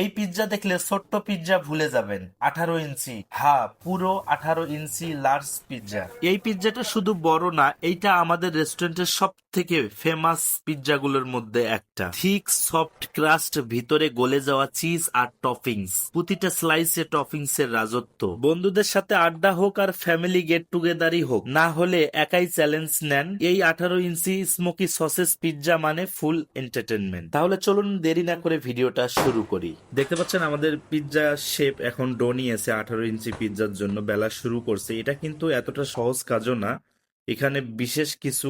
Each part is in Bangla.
এই পিৎজা দেখলে ছোট্ট পিৎজা ভুলে যাবেন। আঠারো ইঞ্চি। হা, পুরো আঠারো ইঞ্চি লার্জ পিৎজা এই পিৎজাটা শুধু বড় না, এইটা আমাদের রেস্টুরেন্টের সব থেকে ফেমাস পিৎজাগুলোর মধ্যে একটা। থিক সফট ক্রাস্ট ভিতরে গলে যাওয়া চিজ আর টপিংস প্রতিটা স্লাইসে টপিংস এর রাজত্ব। বন্ধুদের সাথে আড্ডা হোক আর ফ্যামিলি গেট টুগেদারই হোক, না হলে একাই চ্যালেঞ্জ নেন। এই আঠারো ইঞ্চি স্মোকি সসেস পিৎজা মানে ফুল এন্টারটেনমেন্ট তাহলে চলুন দেরি না করে ভিডিওটা শুরু করি। দেখতে পাচ্ছেন আমাদের পিৎজা শেপ এখন ডো নিয়েছে আঠারো ইঞ্চি পিৎজার জন্য বেলা শুরু করছে। এটা কিন্তু এতটা সহজ কাজও না। এখানে বিশেষ কিছু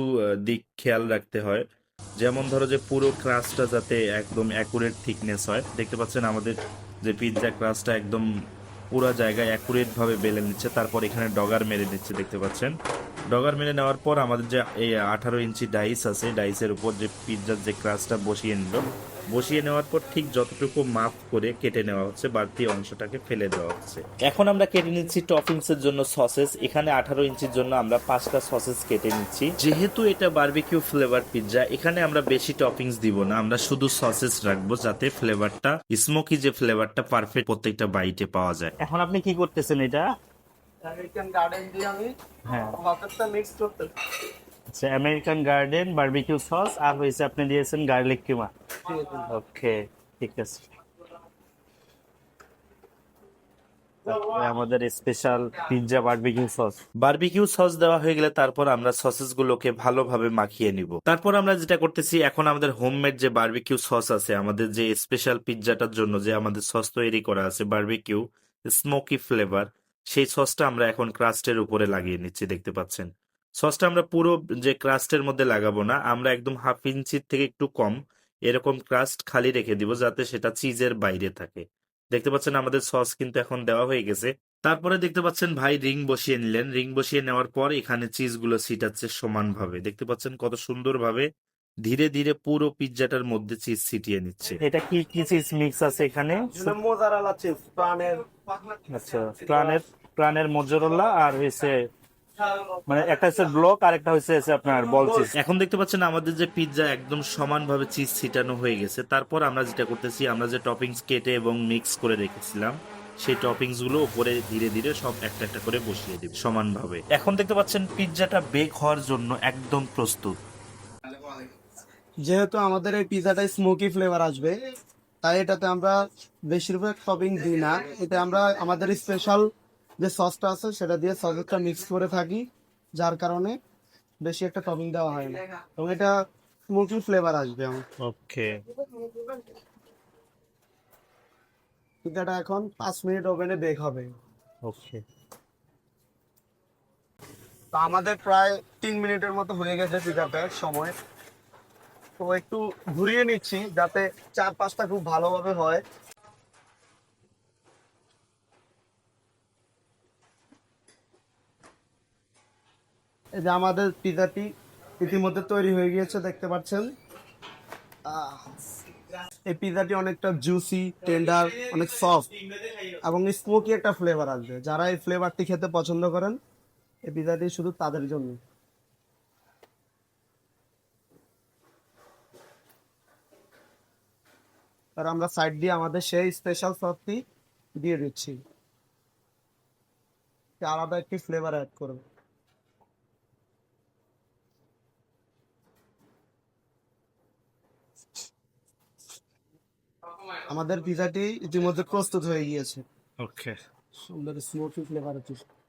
দিক খেয়াল রাখতে হয়। যেমন ধরো যে পুরো ক্রাস্টটা যাতে একদম অ্যাকুরেট থিকনেস হয়। দেখতে পাচ্ছেন আমাদের যে পিৎজা ক্রাস্টটা একদম পুরো জায়গায় অ্যাকুরেট ভাবে বেলে নিচ্ছে। তারপর এখানে ডগার মেরে নিচ্ছে, দেখতে পাচ্ছেন। ডগার মেরে নেওয়ার পর আমাদের যে এই আঠারো ইঞ্চি ডাইস আছে ডাইসের উপর যে পিৎজার যে ক্রাস্টটা বসিয়ে নিল বসিয়ে নেওয়ার পর ঠিক যতটুকু মাপ করে কেটে নেওয়া হচ্ছে বাড়তি অংশটাকে ফেলে দেওয়া হচ্ছে। এখন আমরা কেটে নিচ্ছি টপিংস এর জন্য সসেস। এখানে আঠারো ইঞ্চির জন্য আমরা পাঁচটা সসেস কেটে নিচ্ছি। যেহেতু এটা বারবিকিউ ফ্লেভার পিৎজা এখানে আমরা বেশি টপিংস দিব না। আমরা শুধু সসেস রাখব যাতে ফ্লেভারটা স্মোকি যে ফ্লেভারটা পারফেক্ট প্রত্যেকটা বাইটে পাওয়া যায়। এখন আপনি কি করতেছেন এটা? আমেরিকান গার্ডেন দিয়ে আমি হ্যাঁ। মিক্স করতে আচ্ছা আমেরিকান গার্ডেন বারবিকিউ সস আর হয়েছে আপনি দিয়েছেন গার্লিক কিমা। ওকে ঠিক আছে। আমাদের special pizza barbecue sauce barbecue sauce দেওয়া হয়ে গেলে তারপর আমরা সসেস গুলোকে ভালোভাবে মাখিয়ে নিব। তারপর আমরা যেটা করতেছি, এখন আমাদের হোমমেড যে বারবিকিউ সস আছে, আমাদের যে স্পেশাল পিৎজাটার জন্য যে আমাদের সস তৈরি করা আছে বারবিকিউ স্মোকি ফ্লেভার সেই সসটা আমরা এখন ক্রাস্টের উপরে লাগিয়ে নিচ্ছি, দেখতে পাচ্ছেন। সসটা আমরা পুরো যে ক্রাস্টের মধ্যে লাগাবো না আমরা একদম হাফ ইঞ্চির থেকে একটু কম এরকম ক্রাস্ট খালি রেখে দিব যাতে সেটা চিজের বাইরে থাকে। দেখতে পাচ্ছেন আমাদের সস কিন্তু এখন দেওয়া হয়ে গেছে। তারপরে দেখতে পাচ্ছেন ভাই রিং বসিয়ে নিলেন। রিং বসিয়ে নেওয়ার পর এখানে চিজগুলো ছিটাচ্ছে সমানভাবে। দেখতে পাচ্ছেন কত সুন্দরভাবে ধীরে ধীরে পুরো পিৎজাটার মধ্যে চিজ ছিটিয়ে নিচ্ছে। এটা কি কি চিজ মিক্স আছে এখানে? মোজারালা চিপস প্রাণের। আচ্ছা প্রাণের প্রাণের মজরোলা আর হয়েছে মানে একটা হচ্ছে ব্লক আর একটা হচ্ছে আপনার বল চিজ এখন দেখতে পাচ্ছেন আমাদের যে পিৎজা একদম সমানভাবে চিজ ছিটানো হয়ে গেছে। তারপর আমরা যেটা করতেছি আমরা যে টপিংস কেটে এবং মিক্স করে রেখেছিলাম সেই টপিংসগুলো উপরে ধীরে ধীরে সব একটা একটা করে বসিয়ে দিব সমানভাবে। এখন দেখতে পাচ্ছেন পিৎজাটা বেক হওয়ার জন্য একদম প্রস্তুত। যেহেতু আমাদের এই পিজাটা স্মোকি ফ্লেভার আসবে তাই এটাতে আমরা বেশিরভাগ টপিং দিই না। এটা আমরা আমাদের স্পেশাল যে সসটা আছে সেটা দিয়ে সসটা মিক্স করে থাকি যার কারণে বেশি একটা টপিং দেওয়া হয় না। এবং এটা স্মোকি ফ্লেভার আসবে আমার। ওকে এখন পাঁচ মিনিট ওভেনে বেক হবে। ওকে তো আমাদের প্রায় তিন মিনিটের মতো হয়ে গেছে পিজাটার সময়। তো একটু ঘুরিয়ে নিচ্ছি যাতে চার পাঁচটা খুব ভালোভাবে হয়। এই যে আমাদের পিজাটি ইতিমধ্যে তৈরি হয়ে গিয়েছে, দেখতে পাচ্ছেন। এই পিজাটি অনেকটা জুসি টেন্ডার অনেক সফট এবং স্মোকি একটা ফ্লেভার আসবে। যারা এই ফ্লেভারটি খেতে পছন্দ করেন, এই পিজাটি শুধু তাদের জন্য। আর আমরা সাইড দিয়ে আমাদের সেই স্পেশাল সসটি দিয়ে দিচ্ছি। আলাদা একটি ফ্লেভার অ্যাড করবে। আমাদের পিজাটি ইতিমধ্যে প্রস্তুত হয়ে গিয়েছে। ওকে সুন্দর স্মোকি ফ্লেভার হচ্ছে।